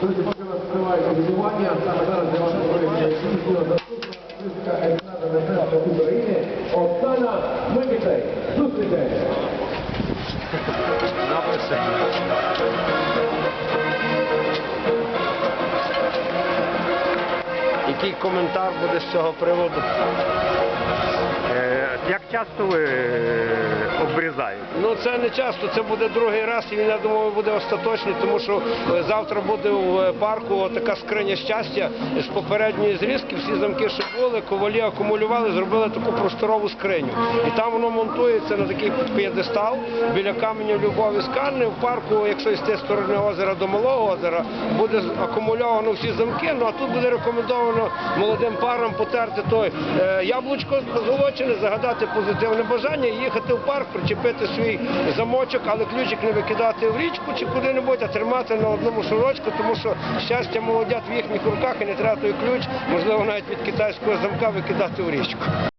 Друзі, поки вас триває відбування, саме зараз для вашого проєкту заступна заступка Ексада Небесна України Оксана Микитай. Зустрічайте! Який коментар буде з цього приводу? Е, як часто ви е, обрізаєте? Ну це не часто, це буде другий раз, і він, я думаю, буде остаточний, тому що е, завтра буде в е, парку така скриня щастя з попередньої зрізки. Всі замки, що були, ковалі акумулювали, зробили таку просторову скриню. І там воно монтується на такий п'єдестал біля каменів Любові Скальни. В парку, якщо з сторони озера до малого озера, буде акумульовано всі замки. Ну а тут буде рекомендовано молодим парам потерти той е, яблучко позолочене, загадати позитивне бажання, і їхати в парк, причепити свій замочок, але ключик не викидати в річку чи куди-небудь, а тримати на одному сорочку, тому що щастя молодят в їхніх руках і не треба той ключ, можливо, навіть від китайського замка викидати в річку.